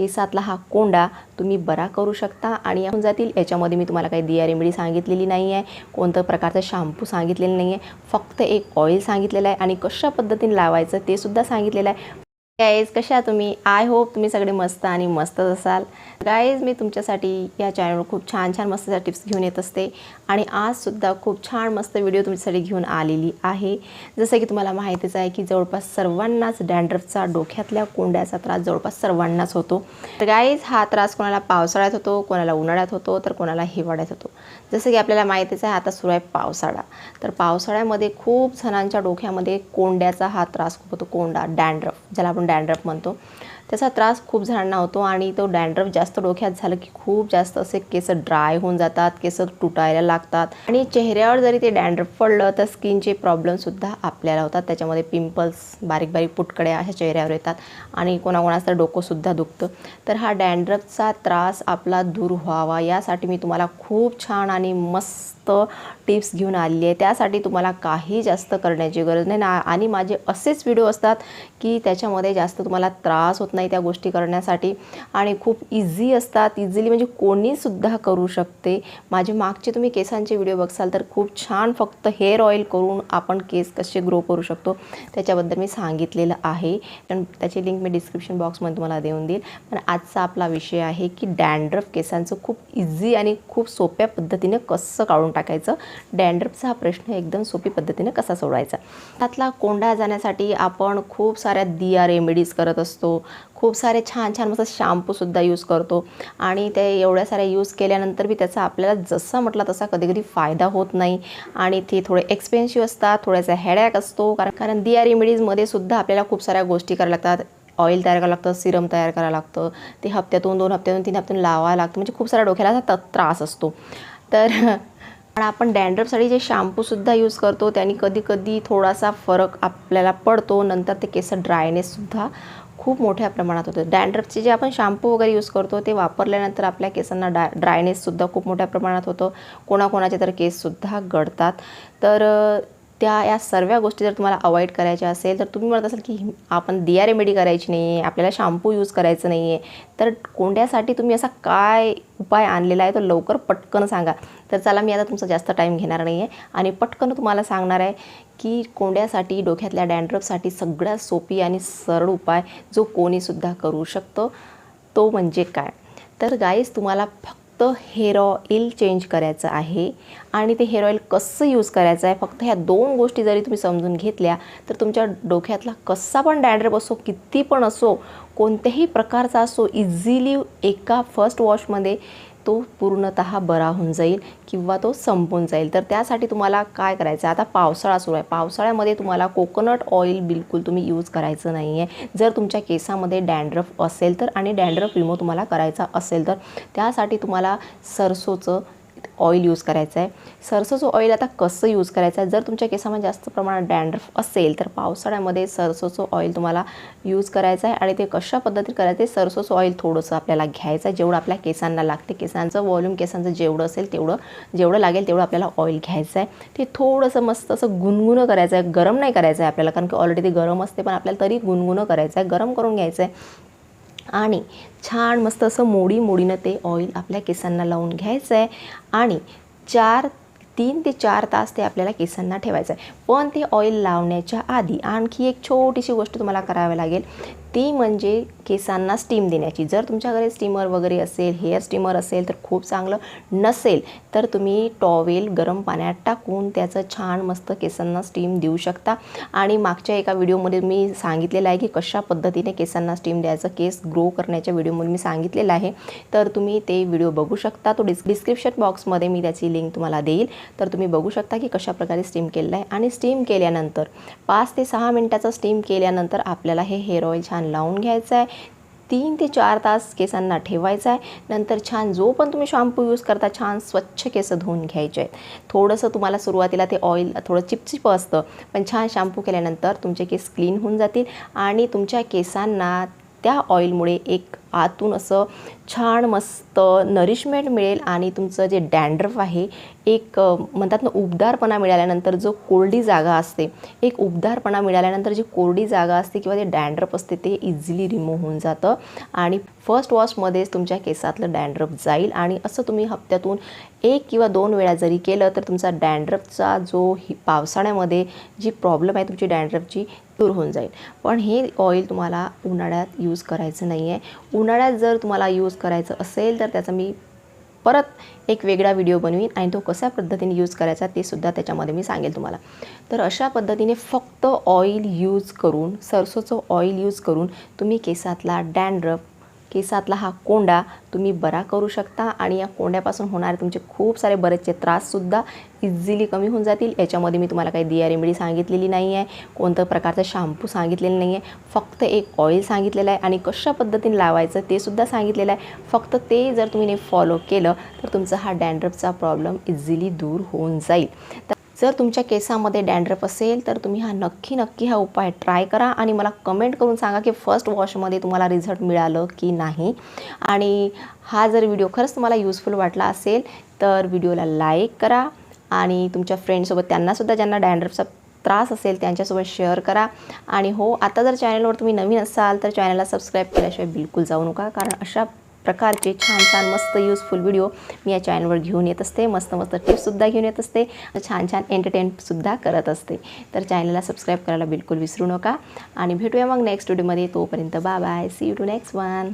केसातला हा कोंडा तुम्ही बरा करू शकता. आणि होऊन जातील याच्यामध्ये मी तुम्हाला काही दिया रेमेडी सांगितलेली नाही आहे कोणतं प्रकारचं शॅम्पू सांगितलेलं नाही आहे फक्त एक ऑइल सांगितलेलं आहे आणि कशा पद्धतीने लावायचं ते सुद्धा सांगितलेलं आहे. गाईज कशा आहात तुम्ही? आय होप तुम्ही सगळे मस्त आणि मस्तच असाल. गाईज मी तुमच्यासाठी या चॅनलवर खूप छान छान मस्त टिप्स घेऊन येत असते. आणि आजसुद्धा खूप छान मस्त व्हिडिओ तुमच्यासाठी घेऊन आलेली आहे. जसं की तुम्हाला माहितीच आहे की जवळपास सर्वांनाच डॅन्ड्रफचा डोक्यातल्या कोंड्याचा त्रास जवळपास सर्वांनाच होतो. तर गाईज हा त्रास कोणाला पावसाळ्यात होतो कोणाला उन्हाळ्यात होतो तर कोणाला हिवाळ्यात होतो. जसं की आपल्याला माहितीच आहे आता सुरू आहे पावसाळा. तर पावसाळ्यामध्ये खूप जणांच्या डोक्यामध्ये कोंड्याचा हा त्रास खूप होतो कोंडा डॅन्ड्रफ ज्याला आपण डॅन्ड्रप म्हणतो. त्याचा त्रास खूप जणांना होतो आणि तो डॅन्ड्रफ जास्त डोक्यात झालं की खूप जास्त असे केस ड्राय होऊन जातात केस तुटायला लागतात. आणि चेहऱ्यावर जरी ते डॅन्ड्रफ पडलं तर स्किनचे प्रॉब्लेमसुद्धा आपल्याला होतात. त्याच्यामध्ये पिंपल्स बारीक बारीक पुटकड्या अशा चेहऱ्यावर येतात आणि कोणाकोणाचं डोकंसुद्धा दुखतं. तर हा डॅन्ड्रफचा त्रास आपला दूर व्हावा यासाठी मी तुम्हाला खूप छान आणि मस्त टिप्स घेऊन आली आहे. त्यासाठी तुम्हाला काही जास्त करण्याची गरज नाही. ना आणि माझे असेच व्हिडिओ असतात की त्याच्यामध्ये जास्त तुम्हाला त्रास होत नाही. नाही त्या गोष्टी करण्यासाठी. आणि खूप इझी असतात. इझिली म्हणजे कोणीसुद्धा करू शकते. माझे मागचे तुम्ही केसांचे व्हिडिओ बघसाल तर खूप छान फक्त हेअर ऑइल करून आपण केस कसे ग्रो करू शकतो त्याच्याबद्दल मी सांगितलेलं आहे. पण त्याची लिंक मी डिस्क्रिप्शन बॉक्समध्ये तुम्हाला देऊन देईल. पण आजचा आपला विषय आहे की डॅन्ड्रफ केसांचं खूप इझी आणि खूप सोप्या पद्धतीने कसं काढून टाकायचं? डॅन्ड्रफचा हा प्रश्न एकदम सोपी पद्धतीने कसा सोडवायचा? त्यातला कोंडा जाण्यासाठी आपण खूप साऱ्या दिया रेमेडीज करत असतो. खूप सारे छान छान मस्त शॅम्पूसुद्धा यूज करतो. आणि ते एवढ्या साऱ्या यूज केल्यानंतर बी त्याचा आपल्याला जसा म्हटला तसा कधी कधी फायदा होत नाही. आणि ते थोडे एक्सपेन्सिव्ह असतात थोड्याचा हेडॅक असतो. कारण कारण दिया रेमेडीजमध्ये सुद्धा आपल्याला खूप साऱ्या गोष्टी करायला लागतात. ऑइल तयार करावं लागतं सिरम तयार करावं लागतं. ते हप्त्यातून दोन हप्त्यातून तीन हप्त्यातून लावावं लागतं. म्हणजे खूप साऱ्या डोक्याला असा त्रास असतो. तर पण आपण डँड्रफसाठी जे शॅम्पूसुद्धा यूज करतो त्यांनी कधी कधी थोडासा फरक आपल्याला पडतो. नंतर ते केस ड्रायनेससुद्धा खूप मोठ्या प्रमाणात होतं. डॅन्ड्रफचे जे आपण शॅम्पू वगैरे यूज करतो ते वापरल्यानंतर आपल्या केसांना डा ड्रायनेससुद्धा खूप मोठ्या प्रमाणात होतं. कोणाकोणाचे तर केससुद्धा गळतात. तर त्या या सर्व गोष्टी जर तुम्हाला अवॉइड करायच्या असेल तर तुम्ही म्हणत असाल की आपण दिया रेमेडी करायची नाही आहे आपल्याला शॅम्पू यूज करायचं नाही आहे तर कोंड्यासाठी तुम्ही असा काय उपाय आणलेला आहे तो लवकर पटकन सांगा. तर चला मी आता तुमचा जास्त टाईम घेणार नाही आहे आणि पटकन तुम्हाला सांगणार आहे की कोंड्यासाठी डोक्यातल्या डॅन्ड्रफसाठी सगळ्यात सोपी आणि सरळ उपाय जो कोणीसुद्धा करू शकतो तो म्हणजे काय? तर गाईज तुम्हाला फक्त फक्त हेअर ऑइल चेंज करायचं आहे. आणि ते हेअर ऑइल कसं यूज करायचं आहे फक्त ह्या दोन गोष्टी जरी तुम्ही समजून घेतल्या तर तुमच्या डोक्यातला कसा पण डॅन्ड्रफ असो किती पण असो कोणत्याही प्रकारचा असो इझिली एका फर्स्ट वॉशमध्ये तो पूर्णतः बरा होऊन जाईल किंवा तो संपून जाईल. तर त्यासाठी तुम्हाला काय करायचं आहे आता पावसाळा सुरू आहे. पावसाळ्यामध्ये तुम्हाला कोकोनट ऑइल बिलकुल तुम्ही यूज करायचं नाही आहे जर तुमच्या केसामध्ये डँड्रफ असेल तर आणि डँड्रफ रिमूव्ह तुम्हाला करायचा असेल तर त्यासाठी तुम्हाला सरसोचं ऑइल यूज करायचं आहे सरसोचं ऑइल आता कसं यूज करायचं आहे जर तुमच्या केसामध्ये जास्त प्रमाणात डॅन्ड्रफ असेल तर पावसाळ्यामध्ये सरसोचं ऑइल तुम्हाला यूज करायचं आहे आणि ते कशा पद्धतीने करायचं आहे सरसोचं ऑइल थोडंसं आपल्याला घ्यायचं आहे जेवढं आपल्या केसांना लागते. केसांचं वॉल्यूम केसांचं जेवढं असेल तेवढं जेवढं लागेल तेवढं आपल्याला ऑइल घ्यायचं आहे ते थोडंसं मस्त असं गुणगुणं करायचं आहे गरम नाही करायचं आहे आपल्याला कारण की ऑलरेडी ते गरम असते पण आपल्याला तरी गुणगुणं करायचं आहे गरम करून घ्यायचं आहे आणि छान मस्त असं मोडी मोडीनं ते ऑइल आपल्या केसांना लावून घ्यायचं आहे आणि चार तीन ते चार तास ते आपल्याला केसांना ठेवायचं आहे पण ते ऑइल लावण्याच्या आधी आणखी एक छोटीशी गोष्ट तुम्हाला करावी लागेल. ती म्हणजे केसांना स्टीम देण्याची. जर तुमच्याकडे स्टीमर वगैरे असेल हेअर स्टीमर असेल तर खूप चांगलं नसेल तर तुम्ही टॉवेल गरम पाण्यात टाकून त्याचं छान मस्त केसांना स्टीम देऊ शकता. आणि मागच्या एका व्हिडिओमध्ये मी सांगितलेलं आहे की कशा पद्धतीने केसांना स्टीम द्यायचं केस ग्रो करण्याच्या व्हिडिओमध्ये मी सांगितलेलं आहे. तर तुम्ही ते व्हिडिओ बघू शकता. तो डिस् डिस्क्रिप्शन बॉक्समध्ये मी त्याची लिंक तुम्हाला देईल. तर तुम्ही बघू शकता की कशा प्रकारे स्टीम केलेलं आहे. आणि स्टीम केल्यानंतर पाच ते सहा मिनटाचं स्टीम केल्यानंतर आपल्याला हे हेअर ऑइल छान लावून घ्यायचं आहे तीन ते चार तास केसांना ठेवायचं आहे नंतर छान जो पण तुम्ही शॅम्पू यूज करता छान स्वच्छ केस धुवून घ्यायचे. आहेत थोडंसं तुम्हाला सुरुवातीला ते ऑइल थोडं चिपचिप असतं. पण छान शॅम्पू केल्यानंतर तुमचे केस क्लीन होऊन जातील आणि तुमच्या केसांना त्या ऑइलमुळे एक आतून असं छान मस्त नरिशमेंट मिळेल आणि तुमचं जे डँड्रफ आहे एक म्हणतात ना उबदारपणा मिळाल्यानंतर जो कोरडी जागा असते एक उबदारपणा मिळाल्यानंतर जी कोरडी जागा असते किंवा जे डँड्रफ असते ते इझिली रिमूव्ह होऊन जातं. आणि फर्स्ट वॉशमध्येच तुमच्या केसातलं डँड्रफ जाईल आणि असं तुम्ही हप्त्यातून एक किंवा दोन वेळा जरी केलं तर तुमचा डँड्रफचा जो ही पावसाळ्यामध्ये जी प्रॉब्लेम आहे तुमची डँड्रफची दूर होऊन जाईल. पण हे ऑइल तुम्हाला उन्हाळ्यात यूज करायचं नाही आहे उन्हाळ्यात जर तुम्हाला यूज करायचं असेल तर त्याचा मी परत एक वेगळा व्हिडिओ बनवीन आणि तो कशा पद्धतीने यूज करायचा ते सुद्धा त्याच्यामध्ये मी सांगेल तुम्हाला. तर अशा पद्धतीने फक्त ऑइल यूज करून सरसोचं ऑइल यूज करून तुम्ही केसातला डॅन्ड्रफ केसातला हा कोंडा तुम्ही बरा करू शकता आणि या कोंड्यापासून होणारे तुमचे खूप सारे बरेचसे त्राससुद्धा इझिली कमी होऊन जातील. याच्यामध्ये मी तुम्हाला काही दिया रेमेडी सांगितलेली नाही आहे कोणतं प्रकारचा शॅम्पू सांगितलेलं नाही आहे. फक्त एक ऑइल सांगितलेलं आहे आणि कशा पद्धतीने लावायचं ते सुद्धा सांगितलेलं आहे. फक्त ते जर तुम्ही फॉलो केलं तर तुमचा हा डँड्रफचा प्रॉब्लेम इझिली दूर होऊन जाईल. तर जर तुमच्या केसामध्ये डॅन्ड्रफ असेल तर तुम्ही हा नक्की नक्की हा उपाय ट्राय करा आणि मला कमेंट करून सांगा की फर्स्ट वॉशमध्ये तुम्हाला रिझल्ट मिळालं की नाही. आणि हा जर व्हिडिओ खरंच तुम्हाला युजफुल वाटला असेल तर व्हिडिओला लाईक करा आणि तुमच्या फ्रेंडसोबत त्यांनासुद्धा ज्यांना डॅन्ड्रफचा त्रास असेल त्यांच्यासोबत शेअर करा. आणि हो आता जर चॅनलवर तुम्ही नवीन असाल तर चॅनलला सबस्क्राईब केल्याशिवाय बिलकुल जाऊ नका कारण अशा प्रकारचे छान छान मस्त यूजफुल व्हिडिओ मी या चॅनलवर घेऊन येत असते. मस्त मस्त टिप्ससुद्धा घेऊन येत असते. छान छान एंटरटेनसुद्धा करत असते. तर चॅनलला सबस्क्राईब करायला बिलकुल विसरू नका. आणि भेटूया मग नेक्स्ट व्हिडिओमध्ये तोपर्यंत bye bye see you to next one